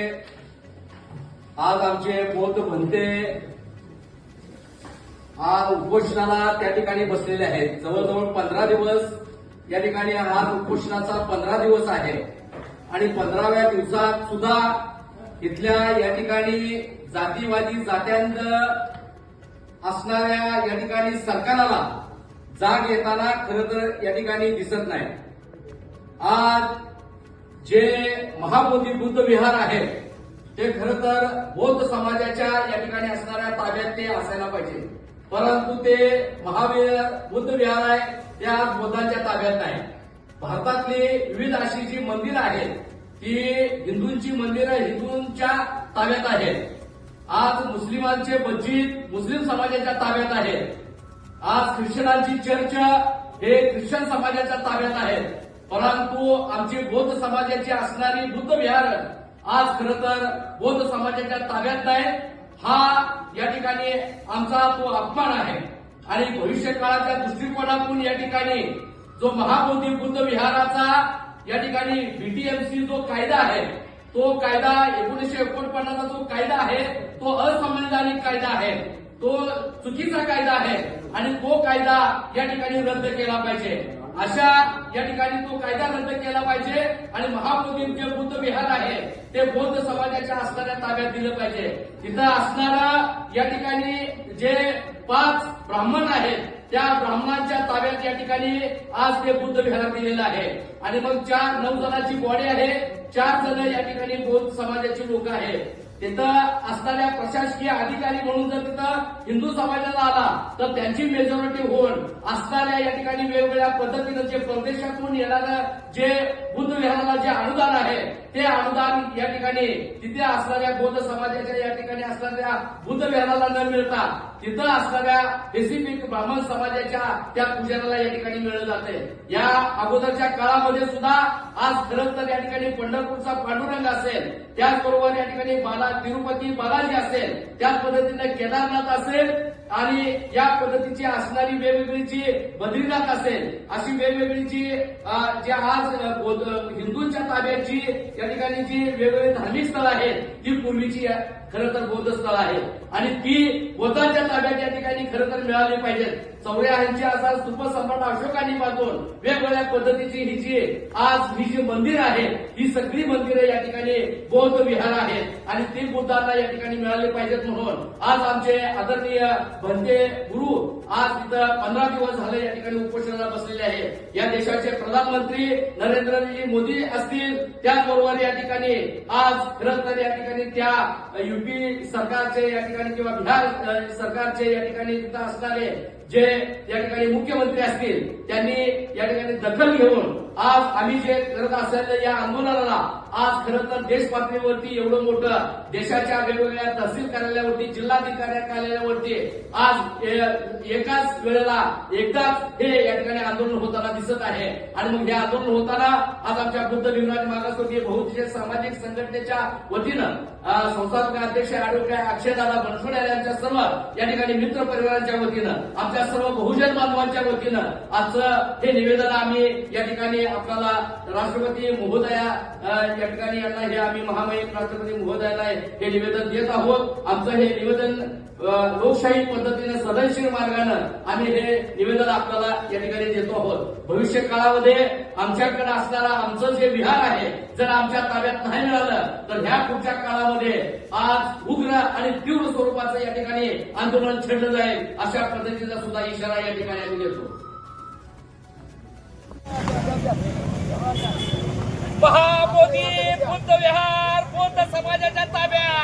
आज आमचे बौद्ध म्हणते आज उपोषणाला त्या ठिकाणी बसलेले आहेत. जवळजवळ पंधरा दिवस या ठिकाणी आज उपोषणाचा पंधरा दिवस आहे. आणि पंधराव्या दिवसात सुद्धा इथल्या या ठिकाणी जातीवादी जात्यांत असणाऱ्या या ठिकाणी सरकाराला जाग येताना खरं तर या ठिकाणी दिसत नाही. आज जे महाबोधी बुद्ध विहार आहे ते खरं तर बौद्ध समाजाच्या या ठिकाणी असणाऱ्या ताब्यात ते असायला पाहिजे. परंतु ते महावीर बुद्ध विहार आहे ते आज बौद्धांच्या ताब्यात नाही. भारतातली विविध अशी जी मंदिरं आहेत ती हिंदूंची मंदिरं हिंदूंच्या ताब्यात आहेत. आज मुस्लिमांचे मस्जिद मुस्लिम समाजाच्या ताब्यात आहेत. आज ख्रिश्चनांची चर्च हे ख्रिश्चन समाजाच्या ताब्यात आहेत. परंतु आमची बौद्ध समाजाची असणारी बुद्ध विहार आज खरं तर बौद्ध समाजाच्या ताब्यात नाही. हा या ठिकाणी आमचा तो अपमान आहे. आणि भविष्य काळाच्या दृष्टिकोनातून या ठिकाणी जो महाबोधी बुद्ध विहाराचा या ठिकाणी बीटीएमसी जो कायदा आहे तो कायदा एकोणीसशे एकोणपन्नासचा जो कायदा आहे तो असंवैधानिक कायदा आहे. तो चुकीचा कायदा आहे आणि तो कायदा या ठिकाणी रद्द केला पाहिजे. अशा या ठिकाणी तो कायदा रद्द केला पाहिजे आणि महाबोधी जे बुद्ध विहार आहे ते बौद्ध समाजाच्या असणाऱ्या ताब्यात दिलं पाहिजे. तिथं असणारा या ठिकाणी जे पाच ब्राह्मण आहेत त्या ब्राह्मणांच्या ताब्यात या ठिकाणी आज ते बुद्ध विहारात दिलेलं आहे. आणि मग चार नऊ जणांची बॉडी आहे चार जण या ठिकाणी बौद्ध समाजाची लोक आहेत. तिथं असणाऱ्या प्रशासकीय अधिकारी म्हणून जर तिथं हिंदू समाजाला आला तर त्यांची मेजॉरिटी होऊन असणाऱ्या या ठिकाणी वेगवेगळ्या पद्धतीनं जे परदेशातून येणारं जे बुद्ध विहाराला जे अनुदान आहे ते अनुदान या ठिकाणी तिथे असणाऱ्या बौद्ध समाजाच्या या ठिकाणी असणाऱ्या बुद्ध विहाराला न मिळता तिथं असणाऱ्या स्पेसिफिक ब्राह्मण समाजाच्या त्या पूजनाला या ठिकाणी मिळलं जाते. या अगोदरच्या काळामध्ये सुद्धा आज खरं तर या ठिकाणी पंढरपूरचा पांडुरंग असेल त्याचबरोबर या ठिकाणी बाला तिरुपती बालाजी असेल त्याच पद्धतीने केदारनाथ असेल आणि या पद्धतीची असणारी वेगवेगळी जी बद्रीनाथ असेल अशी वेगवेगळी जी जे आज बौद्ध- हिंदूंच्या ताब्याची या ठिकाणी जी वेगवेगळी धार्मिक स्थळं आहेत ती पूर्वीची खरं तर बौद्ध स्थळं आहेत. आणि ती बौद्धांच्या ताब्यात या ठिकाणी खरं तर मिळाली पाहिजेत. चौऱ्याऐंशी असा सुपसम्राट अशोकांनी पाहून वेगवेगळ्या पद्धतीची ही जी आज ही जी मंदिर आहेत ही सगळी मंदिरं या ठिकाणी बौद्ध विहार आहेत. आणि ती बुद्धांना या ठिकाणी मिळाली पाहिजेत म्हणून आज आमचे आदरणीय भंते गुरु आज तिथं पंधरा दिवस झाले या ठिकाणी उपोषणाला बसलेले आहेत. या देशाचे प्रधानमंत्री नरेंद्र नरेंद्रजी मोदी असतील त्याचबरोबर या ठिकाणी आज खरंतर या ठिकाणी त्या युपी सरकारचे या ठिकाणी किंवा बिहार सरकारचे या ठिकाणी असणारे जे या ठिकाणी मुख्यमंत्री असतील त्यांनी या ठिकाणी दखल घेऊन आज आम्ही जे करत असलेल्या या आंदोलनाला आज खरं तर देश पातळीवरती एवढं मोठं देशाच्या वेगवेगळ्या तहसील कार्यालयावरती जिल्हाधिकारी कार्यालयावरती आज एकाच वेळेला एकदाच हे या ठिकाणी आंदोलन होताना दिसत आहे. आणि मग हे आंदोलन होताना आज आमच्या बुद्ध विभाग मागासवर्गीय बहुउद्देशीय सामाजिक संघटनेच्या वतीनं अ, संस्थापक अध्यक्ष अॅडव्होकेट अक्षयदादा बनसोडे यांच्या सर्व या ठिकाणी मित्र परिवारांच्या वतीनं आमच्या सर्व बहुजन बांधवांच्या वतीनं आजचं हे निवेदन आम्ही या ठिकाणी आपल्याला राष्ट्रपती महोदया या ठिकाणी यांना हे आम्ही महामहिम राष्ट्रपती महोदयाला हे निवेदन देत आहोत. आमचं हे निवेदन लोकशाही पद्धतीने सदनशील मार्गानं आम्ही हे निवेदन आपल्याला या ठिकाणी देतो आहोत. भविष्य काळामध्ये आमच्याकडे असणारा आमचं जे विहार आहे जर आमच्या ताब्यात नाही मिळालं तर ह्या पुढच्या काळामध्ये आज उग्र आणि तीव्र स्वरूपाचं या ठिकाणी आंदोलन छेडलं जाईल अशा पद्धतीचा सुद्धा इशारा या ठिकाणी आम्ही देतो. महाबोधी बुद्ध विहार बौद्ध समाजाच्या ताब्यात.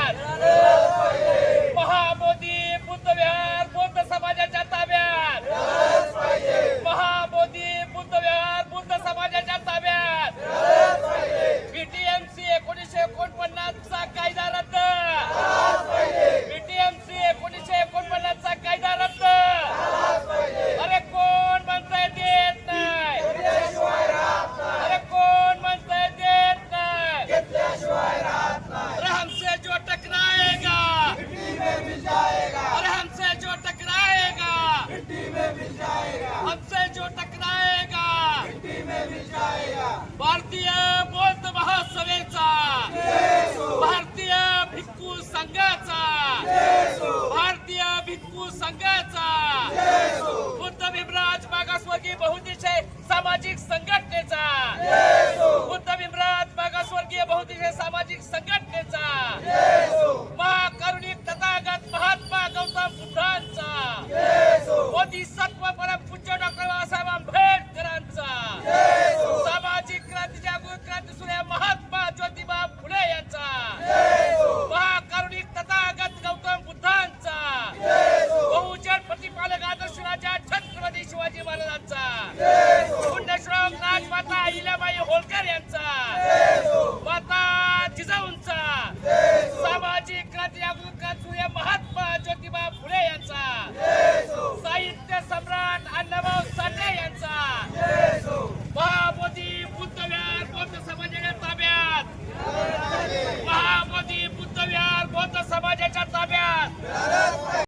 भारतीय बौद्ध महासभेचा. भारतीय भिक्खू संघाचा. भारतीय भिक्खू संघाचा. बुद्ध भीमराज मागासवर्गीय बहुदिशय सामाजिक संघटनेचा. बुद्ध भीमराज मागासवर्गीय बहुदिशय सामाजिक संघटनेचा.